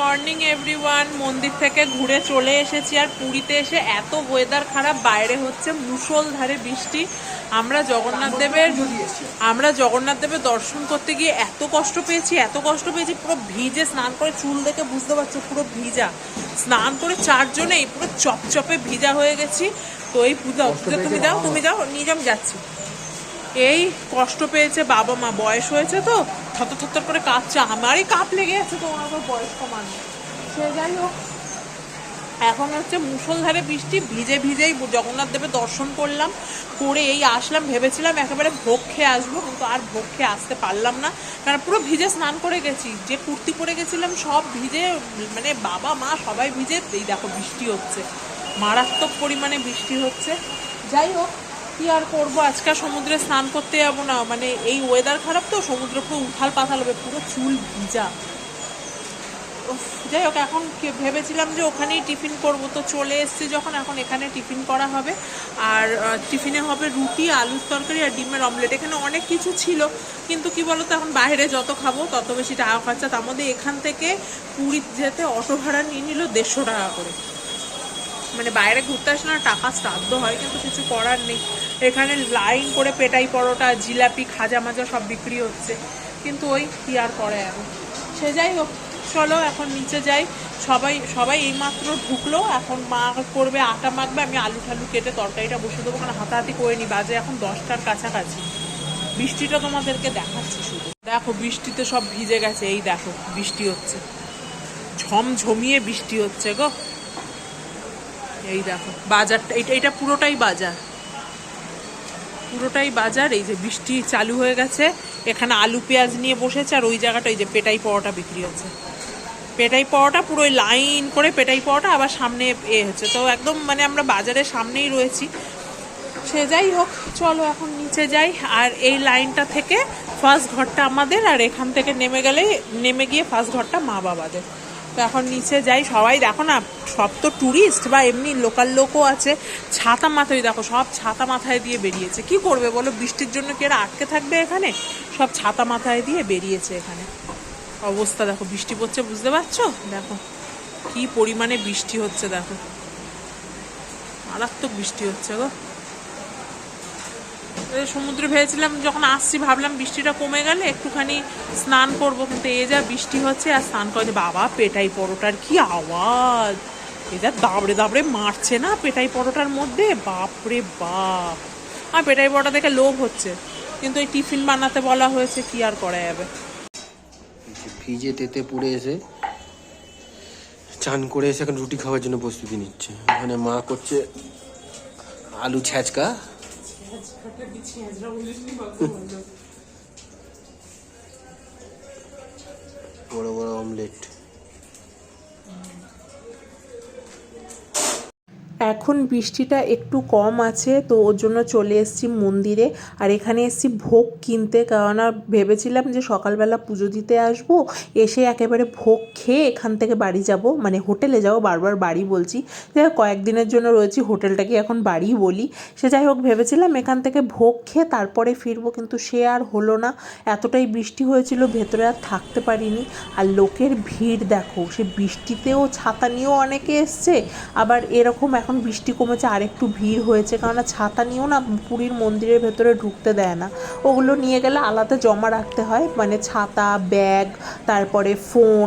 Morning everyone. মন্দির থেকে ঘুরে চলে এসেছি আর পুরীতে এসে এত ওয়েদার খারাপ বাইরে হচ্ছে মুষলধারে বৃষ্টি। আমরা জগন্নাথ দেবের আমরা জগন্নাথ দেবের দর্শন করতে গিয়ে এত কষ্ট পেয়েছি এত কষ্ট পেয়েছি পুরো ভিজে স্নান করে চুল দেখে বুঝতে পারছ পুরো ভিজা। স্নান করে চারজনেই পুরো চপচপে ভিজা হয়ে গেছি। তো এই পূজা তুমি যাও তুমি যাও নিয়ে যাও, যাচ্ছি। এই কষ্ট পেয়েছে বাবা মা বয়স হয়েছে তো থর থর করে কাঁপছে, আমারই কাঁপ লেগে আছে তোমার আবার বয়স্ক মানুষ। সে যাই হোক, এখন হচ্ছে মুষলধারে বৃষ্টি, ভিজে ভিজেই জগন্নাথ দেবের দর্শন করলাম, করে এই আসলাম, ভেবেছিলাম একেবারে ভোগ খেয়ে আসব, কিন্তু আর ভোগ খেয়ে আসতে পারলাম না। কারণ পুরো ভিজে স্নান করে গেছি, যে কুর্তি পরে গেছিলাম সব ভিজে মানে বাবা, মা সবাই ভিজে, এই দেখো বৃষ্টি হচ্ছে, মারাত্মক পরিমাণে বৃষ্টি হচ্ছে। যাই হোক কি আর করব? আজকে সমুদ্রে স্নান করতে যাব না। মানে এই ওয়েদার খারাপ তো, সমুদ্র পুরো উথাল পাথাল হবে, পুরো চুল ভিজা। যাই হোক, এখন ভেবেছিলাম যে ওখানেই টিফিন করব, তো চলে এসেছি যখন, এখন এখানে টিফিন করা হবে। আর টিফিনে হবে রুটি, আলুর তরকারি আর ডিমের অমলেট এখানে অনেক কিছু ছিল, কিন্তু কি বলতো, এখন বাইরে যত খাব, তত বেশি টাকা খরচা। তার মধ্যে এখান থেকে পুরীর যেতে অটো ভাড়া নিয়ে নিল দেড়শো টাকা করে। মানে বাইরে ঘুরতে আসলে না টাকা শ্রাদ্ধ হয়, কিন্তু কিছু করার নেই। এখানে লাইন করে পেটাই পরোটা, জিলাপি, খাজা মাজা সব বিক্রি হচ্ছে। কিন্তু ওই কি আর করে এখন? সে যাই হোক, চলো এখন নিচে যাই। সবাই সবাই এইমাত্র ঢুকলো, এখন মা করবে আটা মাখবে, আমি আলু ঠালু কেটে তরকারিটা বসে দেবো। কারণ হাতাহাতি করে নি, বাজে এখন দশটার কাছাকাছি। বৃষ্টিটা তোমাদেরকে দেখাচ্ছি শুধু। দেখো, বৃষ্টিতে সব ভিজে গেছে, এই দেখো, বৃষ্টি হচ্ছে। ঝমঝমিয়ে বৃষ্টি হচ্ছে গো। এই দেখো, বাজারটা এটা এটা পুরোটাই বাজার। পুরোটাই বাজার, এই যে বৃষ্টি চালু হয়ে গেছে, এখানে আলু, পেঁয়াজ নিয়ে বসেছে, আর ওই জায়গাটা ওই যে পেটাই পাওয়াটা বিক্রি হচ্ছে। পেটাই পাওয়াটা পুরো লাইন করে পেটাই পাওয়াটা আবার সামনে এ হচ্ছে। তো একদম মানে আমরা বাজারের সামনেই রয়েছি। সে যাই হোক, চলো এখন নিচে যাই, আর এই লাইনটা থেকে ফার্স্ট ঘরটা আমাদের, আর এখান থেকে নেমে গেলে নেমে গিয়ে ফার্স্ট ঘরটা মা বাবাদের তো এখন নিচে যাই, সবাই দেখো না, সব তো ট্যুরিস্ট বা এমনি লোকাল লোকও আছে, ছাতা মাথায় দেখো, সব ছাতা মাথায় দিয়ে বেরিয়েছে। কি করবে বলো? বৃষ্টির জন্য কি এরা আটকে থাকবে এখানে? সব ছাতা মাথায় দিয়ে বেরিয়েছে এখানে। অবস্থা দেখো, বৃষ্টি পড়ছে, বুঝতে পারছ? দেখো, কি পরিমাণে বৃষ্টি হচ্ছে, দেখো। মারাত্মক বৃষ্টি হচ্ছে গো। সমুদ্রে ভেবেছিলাম যখন আসছি, ভাবলাম বৃষ্টিটা কমে গেলে একটুখানি স্নান করব। কিন্তু এ যা বৃষ্টি হচ্ছে আর স্নান করে বাবা, পেটাই পরোটার কি আওয়াজ? এ যা দাবড়ে দাবড়ে মারছে না পেটাই পরোটার মধ্যে? বাপরে বাপ! আর পেটাই পরোটা দেখে লোভ হচ্ছে। কিন্তু এই টিফিন বানাতে বলা হয়েছে, কি আর করা যাবে? ভিজে তেতে পুড়ে এসে, চান করে এসে এখন রুটি খাওয়ার জন্য প্রস্তুতি নিচ্ছে। ওখানে মা করছে আলু ছ্যাঁচকা বড় বড় অমলেট এখন বৃষ্টিটা একটু কম আছে, তো ওর জন্য চলে এসেছি মন্দিরে। আর এখানে এসেছি ভোগ কিনতে, কেননা ভেবেছিলাম যে সকালবেলা পুজো দিতে আসব, এসে একেবারে ভোগ খেয়ে এখান থেকে বাড়ি যাব। মানে হোটেলে যাব, বারবার বাড়ি বলছি। যে কয়েকদিনের জন্য রয়েছি হোটেলটাকে এখন বাড়ি বলি। সে যাই হোক, ভেবেছিলাম এখান থেকে ভোগ খেয়ে তারপরে ফিরবো, কিন্তু সে আর হলো না। এতটাই বৃষ্টি হয়েছিল, ভেতরে আর থাকতে পারিনি। আর লোকের ভিড় দেখো, সে বৃষ্টিতেও ছাতা নিয়েও অনেকে এসছে। আবার এরকম এখন বৃষ্টি কমেছে আর একটু ভিড় হয়েছে। কেননা ছাতা নিয়েও না পুরীর মন্দিরের ভেতরে ঢুকতে দেয় না। ওগুলো নিয়ে গেলে আলাদা জমা রাখতে হয়। মানে ছাতা, ব্যাগ, তারপরে ফোন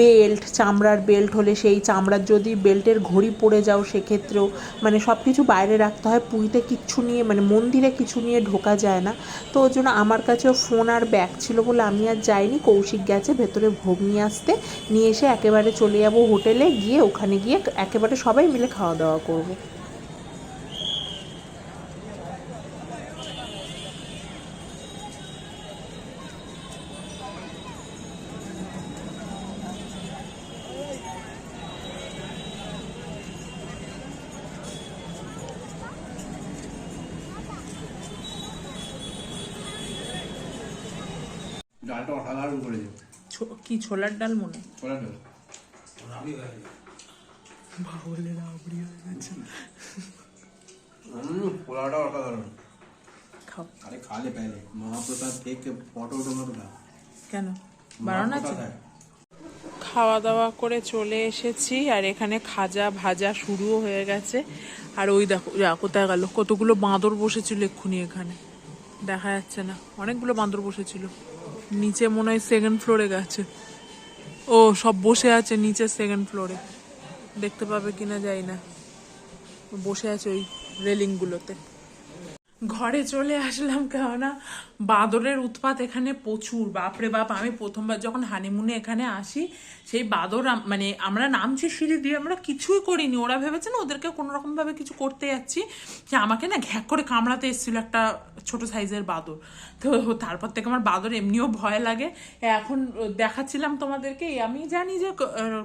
বেল্ট, চামড়ার বেল্ট হলে সেই চামড়ার যদি বেল্টের ঘড়ি পড়ে যাও সেক্ষেত্রেও মানে সব কিছু বাইরে রাখতে হয়, পুরীতে কিচ্ছু নিয়ে মানে মন্দিরে কিছু নিয়ে ঢোকা যায় না। তো ওই জন্য আমার কাছেও ফোন আর ব্যাগ ছিল বলে আমি আর যাইনি। কৌশিক গেছে ভেতরে ভোগ নিয়ে আসতে। নিয়ে এসে একেবারে চলে যাব হোটেলে গিয়ে ওখানে গিয়ে একেবারে সবাই মিলে খাওয়া দাওয়া করব। ডালটা অসাধারণ করেছে। কি ছোলার ডাল মনে? ছোলার ডাল। কেন? আছে? খাওয়া দাওয়া করে চলে এসেছি আর এখানে খাজা ভাজা শুরুও হয়ে গেছে। আর ওই দেখো কোথায় গেল? কতগুলো বাঁদর বসেছিল এক্ষুনি এখানে। দেখা যাচ্ছে না। অনেকগুলো বাঁদর বসেছিল। নিচে মনে হয় সেকেন্ড ফ্লোরে গেছে। ও, সব বসে আছে নিচে সেকেন্ড ফ্লোরে দেখতে পাবে কিনা যাই না। বসে আছে ওই রেলিংগুলোতে ঘরে চলে আসলাম কেননা বাদরের উৎপাত এখানে প্রচুর। বাপরে বাপ, আমি প্রথমবার যখন হানিমুনে এখানে আসি, সেই বাদর মানে আমরা নামছি সিঁড়ি দিয়ে, আমরা কিছুই করিনি। ওরা ভেবেছে, না, ওদেরকে কোনো রকম কিছু করতে যাচ্ছি। যে আমাকে না ঘ্যাক করে কামড়াতে এসেছিল একটা ছোট সাইজের বাদর। তো তারপর থেকে আমার বাদর এমনিও ভয় লাগে। এখন দেখাচ্ছিলাম তোমাদেরকে আমি জানি যে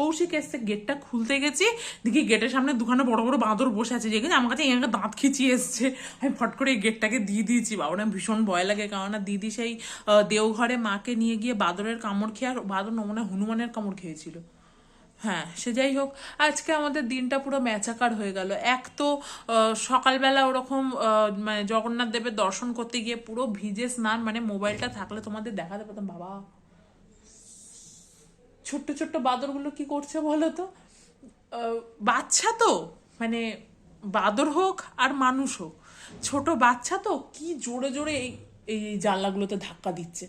কৌশিক এসছে, গেটটা খুলতে গেছি। দেখি গেটের সামনে দুখানে বড় বড় বাঁদর বসে আছে যেখানে আমার কাছে এখানে দাঁত খিচিয়ে এসছে। আমি ফট করে এই গেটটাকে দিয়ে দিয়েছি। বাবুরা ভীষণ ভয় লাগে, কেননা দিদি সেই দেওঘরে মাকে নিয়ে গিয়ে বাদরের কামড় খেয়ে আর বাদর নমনে হনুমানের কামড় খেয়েছিল। হ্যাঁ সে যাই হোক, আজকে আমাদের দিনটা পুরো ম্যাচাকার হয়ে গেল। এক তো সকালবেলা ওরকম মানে জগন্নাথ দেবের দর্শন করতে গিয়ে পুরো ভিজে স্নান মানে মোবাইলটা থাকলে তোমাদের দেখাতে পেতাম বাবা, ছোট্ট ছোট্ট বাদরগুলো কি করছে বলো তো? বাচ্চা তো মানে বাদর হোক আর মানুষ হোক। ছোট বাচ্চা তো কি জোরে জোরে এই এই জানলাগুলোতে ধাক্কা দিচ্ছে।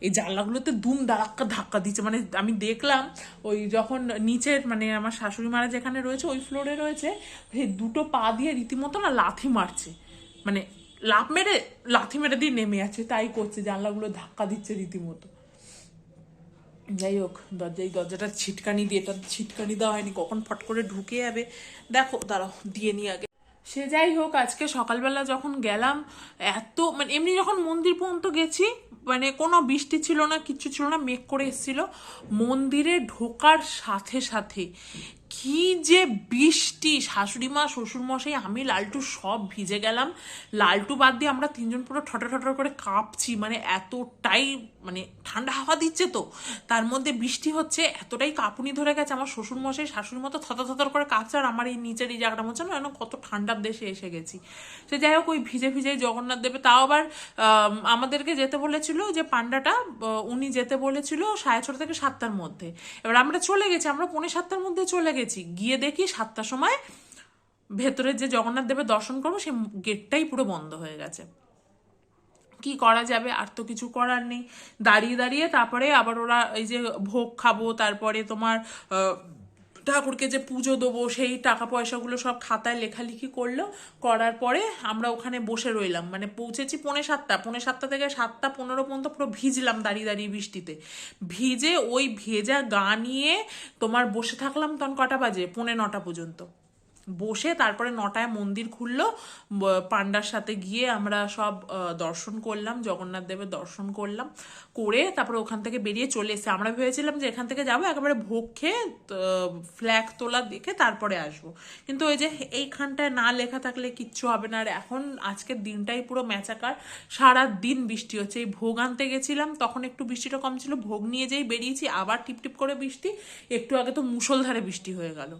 এই জানলাগুলোতে দুম দাঁড়াক্কা ধাক্কা দিচ্ছে। মানে আমি দেখলাম ওই যখন নিচের মানে আমার শাশুড়ি মারা যেখানে রয়েছে, ওই ফ্লোরে রয়েছে সেই দুটো পা দিয়ে রীতিমতো না লাথি মারছে। মানে লাফ মেরে, লাথি মেরে দিয়ে নেমে আছে। তাই করছে। জানলাগুলো ধাক্কা দিচ্ছে রীতিমতো। যাই হোক, দরজা দরজাটা ছিটকানি দিয়ে তার ছিটকানি দেওয়া হয়নি, কখন ফট করে ঢুকে যাবে। দেখো, দাঁড়াও, দিয়ে নি আগে। সে যাই হোক, আজকে সকালবেলা যখন গেলাম, এত মানে এমনি যখন মন্দির পর্যন্ত গেছি মানে কোনো বৃষ্টি ছিল না কিচ্ছু ছিল না, মেঘ করে এসেছিল। মন্দিরে ঢোকার সাথে সাথে কি যে বৃষ্টি। শাশুড়ি মা, শ্বশুর মশাই, আমি, লালটু সব ভিজে গেলাম। লালটু বাদ দিয়ে আমরা তিনজন পুরো ঠটা ঠটা করে কাঁপছি মানে এতটাই মানে ঠান্ডা হাওয়া দিচ্ছে তো। তার মধ্যে বৃষ্টি হচ্ছে, এতটাই কাঁপুনি ধরে গেছে আমার শ্বশুর মশাই, শাশুড়ির মতো থতর থতর করে কাঁপছে, আর আমার এই নিচের এই জায়গাটা মনে হচ্ছে না কত ঠান্ডার দেশে এসে গেছি। সে যাই হোক, ওই ভিজে ভিজে জগন্নাথ দেবে। তাও আবার আমাদেরকে যেতে বলেছিল যে পান্ডাটা উনি যেতে বলেছিল সাড়ে ছটা থেকে সাতটার মধ্যে। এবার আমরা চলে গেছি, আমরা পৌনে সাতটার মধ্যে চলে গেছি গিয়ে দেখি সাতটার সময় ভেতরে যে জগন্নাথ দেবের দর্শন করব সে গেটটাই পুরো বন্ধ হয়ে গেছে। কি করা যাবে? আর তো কিছু করার নেই। দাঁড়িয়ে দাঁড়িয়ে তারপরে আবার ওরা এই যে ভোগ খাব, তারপরে তোমার ঠাকুরকে যে পুজো দেবো, সেই টাকা পয়সাগুলো সব খাতায় লেখালেখি করল। করার পরে আমরা ওখানে বসে রইলাম। মানে পৌঁছেছি পৌনে সাতটা। পৌনে সাতটা থেকে সাতটা পনেরো পর্যন্ত পুরো ভিজলাম দাঁড়িয়ে দাঁড়িয়ে বৃষ্টিতে। ভিজে ওই ভেজা গা নিয়ে তোমার বসে থাকলাম তখন কটা বাজে? পৌনে নটা পর্যন্ত। বসে তারপরে নটায় মন্দির খুললো। পান্ডার সাথে গিয়ে আমরা সব দর্শন করলাম, জগন্নাথ দেবের দর্শন করলাম, করে তারপরে ওখান থেকে বেরিয়ে চলে এসে আমরা ভেবেছিলাম যে এখান থেকে যাব, একেবারে ভোগ খেয়ে ফ্ল্যাগ তোলা দেখে তারপরে আসব। কিন্তু ওই যে এইখানটায় না লেখা থাকলে কিচ্ছু হবে না। আর এখন আজকের দিনটাই পুরো ম্যাচাকার। সারা দিন বৃষ্টি হচ্ছে। এই ভোগ আনতে গেছিলাম, তখন একটু বৃষ্টিটা কম ছিল। ভোগ নিয়ে যেই বেরিয়েছি, আবার টিপটিপ করে বৃষ্টি। একটু আগে তো মুষলধারে বৃষ্টি হয়ে গেল।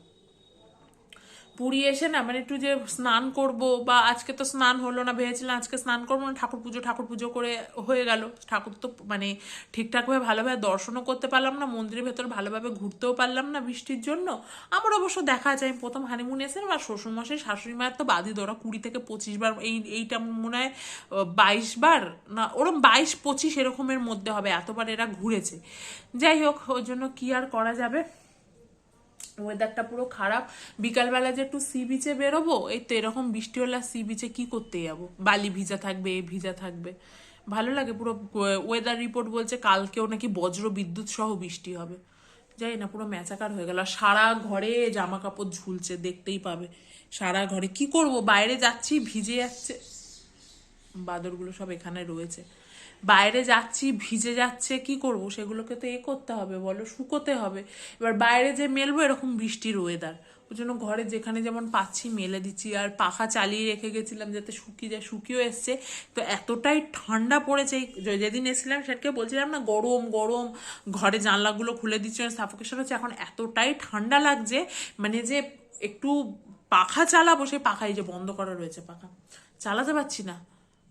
পুরী এসে না মানে একটু যে স্নান করব বা আজকে তো স্নান হলো না, ভেবেছিলাম আজকে স্নান করব না, ঠাকুর পুজো ঠাকুর পুজো করে হয়ে গেল। ঠাকুর তো মানে ঠিকঠাকভাবে ভালোভাবে দর্শনও করতে পারলাম না, মন্দিরের ভেতর ভালোভাবে ঘুরতেও পারলাম না বৃষ্টির জন্য। আমার অবশ্য দেখা যায় প্রথম হানিমুন এসেছিলাম আর শ্বশুরমশাই, শাশুড়ি মায়ের তো বাদি ওরা কুড়ি থেকে পঁচিশ বার এই, এইটা মনে হয় বাইশ বার না, ওরম বাইশ পঁচিশ এরকমের মধ্যে হবে, এতবার এরা ঘুরেছে। যাই হোক ওই জন্য কি আর করা যাবে? ওয়েদারটা পুরো খারাপ। বিকালবেলা যে একটু সি বিচে বেরোবো, এই তো এরকম বৃষ্টি হলে সি বিচে কি করতে যাব? বালি ভিজা থাকবে, এ ভিজা থাকবে। ভালো লাগে, পুরো ওয়েদার রিপোর্ট বলছে কালকেও নাকি বজ্র বিদ্যুৎ সহ বৃষ্টি হবে। যাই না, পুরো ম্যাচাকার হয়ে গেল। আর সারা ঘরে জামা কাপড় ঝুলছে, দেখতেই পাবে। সারা ঘরে কি করব? বাইরে যাচ্ছি, ভিজে যাচ্ছে। বাদরগুলো সব এখানে রয়েছে। বাইরে যাচ্ছি, ভিজে যাচ্ছে, কি করব? সেগুলোকে তো এ করতে হবে, বলো, শুকোতে হবে। এবার বাইরে যে মেলবো, এরকম বৃষ্টির ওয়েদার ওই জন্য ঘরে যেখানে যেমন পাচ্ছি, মেলে দিচ্ছি। আর পাখা চালিয়ে রেখে গেছিলাম যাতে শুকিয়ে যায়, শুকিয়েও এসছে। তো এতটাই ঠান্ডা পড়েছে যেদিন এসেছিলাম সেটাকে বলছিলাম না, গরম গরম, ঘরে জানলাগুলো খুলে দিচ্ছে। সাফোকেশন হচ্ছে, এখন এতটাই ঠান্ডা লাগছে মানে যে একটু পাখা চালাবো, সেই পাখা এই যে বন্ধ করা রয়েছে পাখা। চালাতে পারছি না।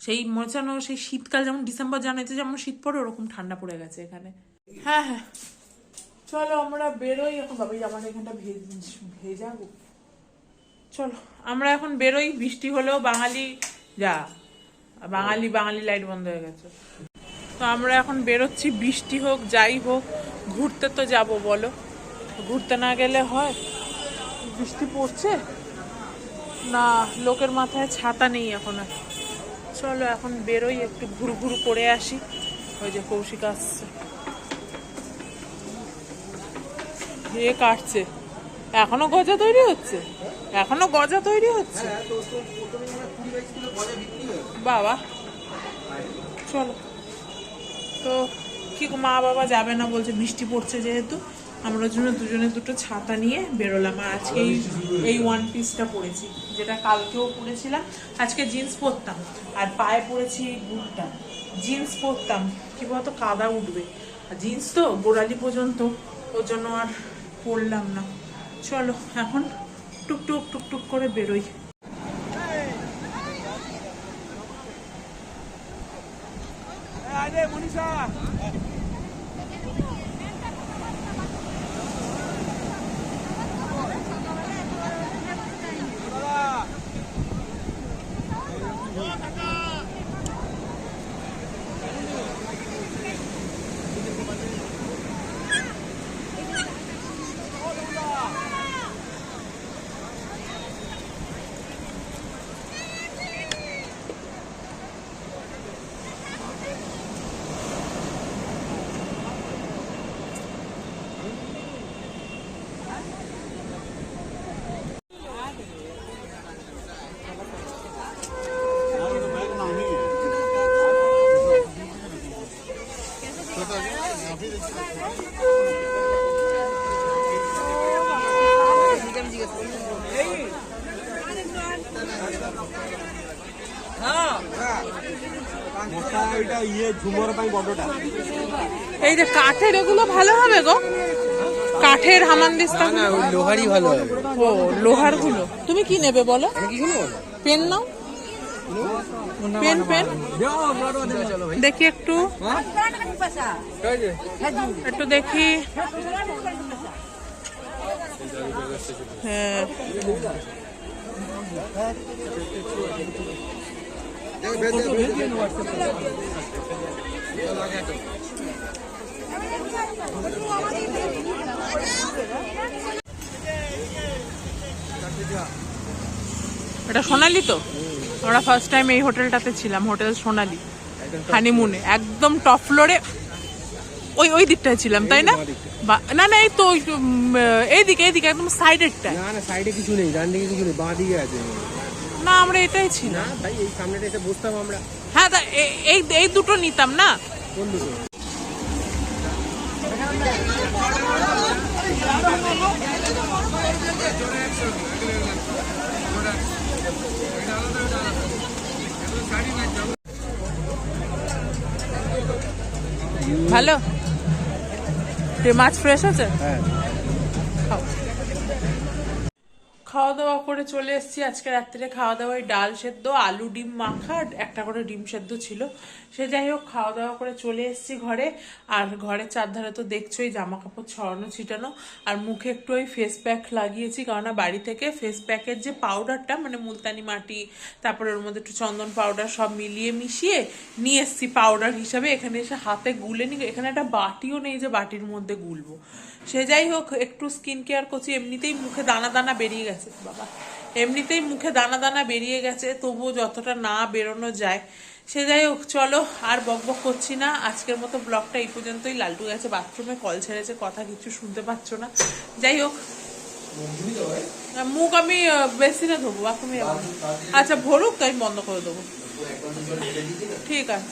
সেই মনে সেই শীতকাল, যেমন ডিসেম্বর জানুয়ারিতে যেমন শীত পড়ে, ওরকম ঠান্ডা পড়ে গেছে এখানে। হ্যাঁ হ্যাঁ। চলো, আমরা বেরোই। এখন বাবা আমার এখানটা ভেজা চলো, আমরা এখন বেরোই। বৃষ্টি হলেও বাঙালি যা। বাঙালি বাঙালি লাইট বন্ধ হয়ে গেছে। তো আমরা এখন বেরোচ্ছি। বৃষ্টি হোক, যাই হোক, ঘুরতে তো যাব, বলো। ঘুরতে না গেলে হয়? বৃষ্টি পড়ছে? না, লোকের মাথায় ছাতা নেই এখন। আর চলো, এখন বেরোই, একটু ঘুরু ঘুরু করে আসি। ওই যে কৌশিক আসছে। এ কাটছে। এখনও গজা তৈরি হচ্ছে? এখনও গজা তৈরি হচ্ছে? বাবা। চলো। তো, কি মা বাবা যাবে না বলছে, বৃষ্টি পড়ছে যেহেতু। আমরা জন্য দুজনে দুটো ছাতা নিয়ে বেরোলাম আর আজকে এই এই ওয়ান পিসটা পরেছি যেটা কালকেও পরেছিলাম আজকে জিন্স পরতাম আর পায়ে পরেছি এই বুটটা জিন্স পরতাম কি বলতো কাদা উঠবে আর জিন্স তো গোড়ালি পর্যন্ত ওর জন্য আর পরলাম না চলো এখন টুকটুক টুকটুক করে বেরোই এটা ঝুমর পাই বড়টা। এই যে কাঠের এগুলো ভালো হবে গো? কাঠের হামানদিস্তা না ওই লোহারই ভালো হবে। ও লোহারগুলো তুমি কি নেবে বলো? পেন নাও। Pen pen. দেখি একটু। একটু দেখি। হ্যাঁ। এটা সোনালি তো? আমরা ফার্স্ট টাইম এই হোটেলটাতে ছিলাম হোটেল সোনালি হানিমুনে একদম টপ ফ্লোরে ওই ওই দিকটায় ছিলাম তাই না? না না এই তো এইদিকে এইদিকে একদম সাইডেরটা না না সাইডে কিছু নেই ডান দিকে কিছু নেই বাঁ দিকে আছে। না আমরা এটাই ছিলাম। না ভাই এই সামনেটা এসে বসতাম আমরা। হ্যাঁ তা এই এই দুটো নিতাম না? কোন দুটো ভালো? তে মাছ ফ্রেশ আছে? হ্যাঁ। খাওয়া দাওয়া করে চলে এসেছি। আজকে রাত্রে খাওয়া দাওয়ায় ডাল সেদ্ধ, আলু ডিম মাখা একটা করে ডিম সেদ্ধ ছিল। সে যাই হোক, খাওয়া দাওয়া করে চলে এসেছি ঘরে। আর ঘরের চারধারে তো দেখছোই জামা কাপড় ছড়ানো, ছিটানো। আর মুখে একটু ওই ফেস প্যাক লাগিয়েছি, কেননা বাড়ি থেকে ফেস প্যাকের যে পাউডারটা মানে মুলতানি মাটি, তারপরে ওর মধ্যে একটু চন্দন পাউডার সব মিলিয়ে মিশিয়ে নিয়ে এসেছি পাউডার হিসাবে। এখানে এসে হাতে গুলে নি এখানে একটা বাটিও নেই যে বাটির মধ্যে গুলবো। সে যাই হোক, একটু স্কিন কেয়ার করছি, এমনিতেই মুখে দানা দানা বেরিয়ে গেছে। বাবা। এমনিতেই মুখে দানা দানা বেরিয়ে গেছে তবুও যতটা না বেরোনো যায়। সে যাই হোক চলো আর বক বক করছি না। আজকের মতো ব্লগটা এই পর্যন্তই। লালটু গেছে বাথরুমে কল ছেড়েছে কথা কিছু শুনতে পাচ্ছ না। যাই হোক। মুখ আমি বেশি না ধোবো বাথরুমে আচ্ছা ভরুক তো আমি বন্ধ করে দেবো। ঠিক আছে।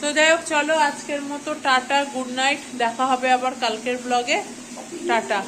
তো যাই হোক চলো আজকের মতো টাটা গুড নাইট। দেখা হবে আবার কালকের ব্লগে। টাটা।